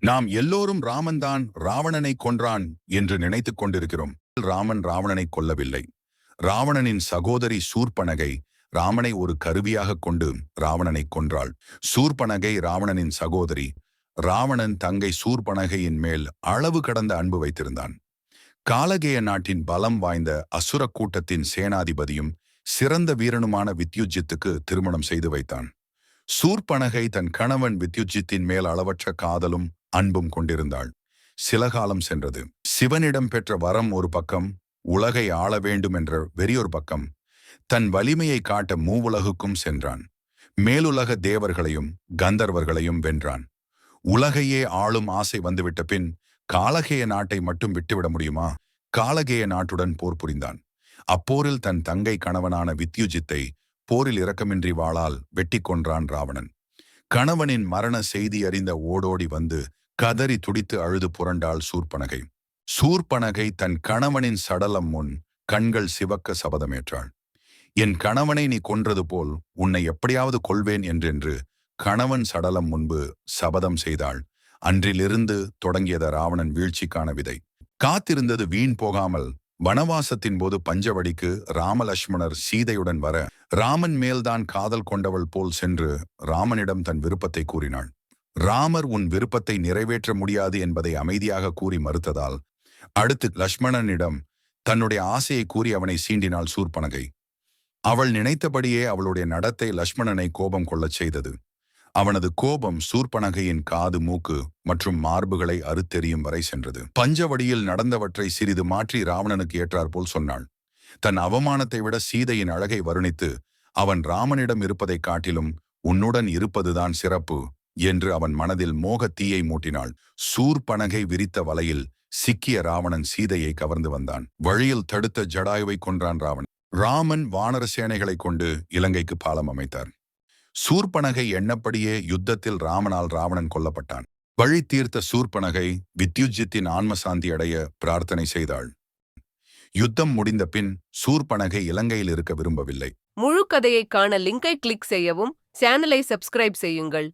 நாம் எல்லோரும் ராமன்தான் ராவணனை கொன்றான் என்று நினைத்துக் கொண்டிருக்கிறோம். ராமன் ராவணனை கொல்லவில்லை. ராவணனின் சகோதரி சூர்பனகை ராமனை ஒரு கருவியாக கொண்டு ராவணனை கொன்றாள். சூர்பனகை ராவணனின் சகோதரி. ராவணன் தங்கை சூர்பனகையின் மேல் அளவு கடந்த அன்பு வைத்திருந்தான். காலகேய நாட்டின் பலம் வாய்ந்த அசுர கூட்டத்தின் சேனாதிபதியும் சிறந்த வீரனுமான வித்யுஜித்துக்கு திருமணம் செய்து வைத்தான். சூர்பனகை தன் கணவன் வித்யுஜித்தின் மேல் அளவற்ற காதலும் அன்பும் கொண்டிருந்தாள். சில காலம் சென்றது. சிவனிடம் பெற்ற வரம் ஒரு பக்கம் உலகை ஆள வேண்டும் என்ற வெறியொரு பக்கம். தன் வலிமையை காட்ட மூவுலகுக்கும் சென்றான். மேலுலக தேவர்களையும் கந்தர்வர்களையும் வென்றான். உலகையே ஆளும் ஆசை வந்துவிட்ட பின் காலகேய நாட்டை மட்டும் விட்டுவிட முடியுமா? காலகேய நாட்டுடன் போர் புரிந்தான். அப்போரில் தன் தங்கை கணவனான வித்யுஜித்தை போரில் இரக்கமின்றி வாளால் வெட்டி கொன்றான் ராவணன். கணவனின் மரண செய்தி அறிந்த ஓடோடி வந்து கதறி துடித்து அழுது புரண்டாள் சூர்பனகை. சூர்பனகை தன் கணவனின் சடலம் முன் கண்கள் சிவக்க சபதமேற்றாள். என் கணவனை நீ கொன்றது போல் உன்னை எப்படியாவது கொள்வேன் என்றென்று கணவன் சடலம் முன்பு சபதம் செய்தாள். அன்றிலிருந்து தொடங்கியத ராவணன் வீழ்ச்சிக்கான விதை. காத்திருந்தது வீண் போகாமல் வனவாசத்தின் போது பஞ்சவடிக்கு ராமலட்சுமணர் சீதையுடன் வர ராமன் மேல்தான் காதல் கொண்டவள் போல் சென்று ராமனிடம் தன் விருப்பத்தை கூறினாள். ராமர் உன் விருப்பத்தை நிறைவேற்ற முடியாது என்பதை அமைதியாக கூறி மறுத்ததால் அடுத்து லக்ஷ்மணனிடம் தன்னுடைய ஆசையை கூறி அவனை சீண்டினாள் சூர்பனகை. அவள் நினைத்தபடியே அவளுடைய நடத்தை லக்ஷ்மணனை கோபம் கொள்ளச் செய்தது. அவனது கோபம் சூர்பனகையின் காது மூக்கு மற்றும் மார்புகளை அறுத்தெறியும் வரை சென்றது. பஞ்சவடியில் நடந்தவற்றை சிறிது மாற்றி ராவணனுக்கு ஏற்றாற்போல் சொன்னாள். தன் அவமானத்தை விட சீதையின் அழகை வருணித்து அவன் ராமனிடம் இருப்பதைக் காட்டிலும் உன்னுடன் இருப்பதுதான் சிறப்பு என்று அவன் மனதில் மோகத்தீயை மூட்டினாள். சூர்பனகை விரித்த வலையில் சிக்கிய ராவணன் சீதையை கவர்ந்து வந்தான். வழியில் தடுத்த ஜடாயுவை கொன்றான் ராவணன். ராமன் வானர சேனைகளை கொண்டு இலங்கைக்கு பாலம் அமைத்தார். சூர்பனகை எண்ணப்படியே யுத்தத்தில் ராமனால் ராவணன் கொல்லப்பட்டான். வழி தீர்த்த சூர்பனகை வித்யுஜித்தின் ஆன்மசாந்தி அடைய பிரார்த்தனை செய்தாள். யுத்தம் முடிந்த பின் சூர்பனகை இலங்கையில் இருக்க விரும்பவில்லை. முழு கதையை காண லிங்கை கிளிக் செய்யவும் சேனலை சப்ஸ்கிரைப் செய்யுங்கள்.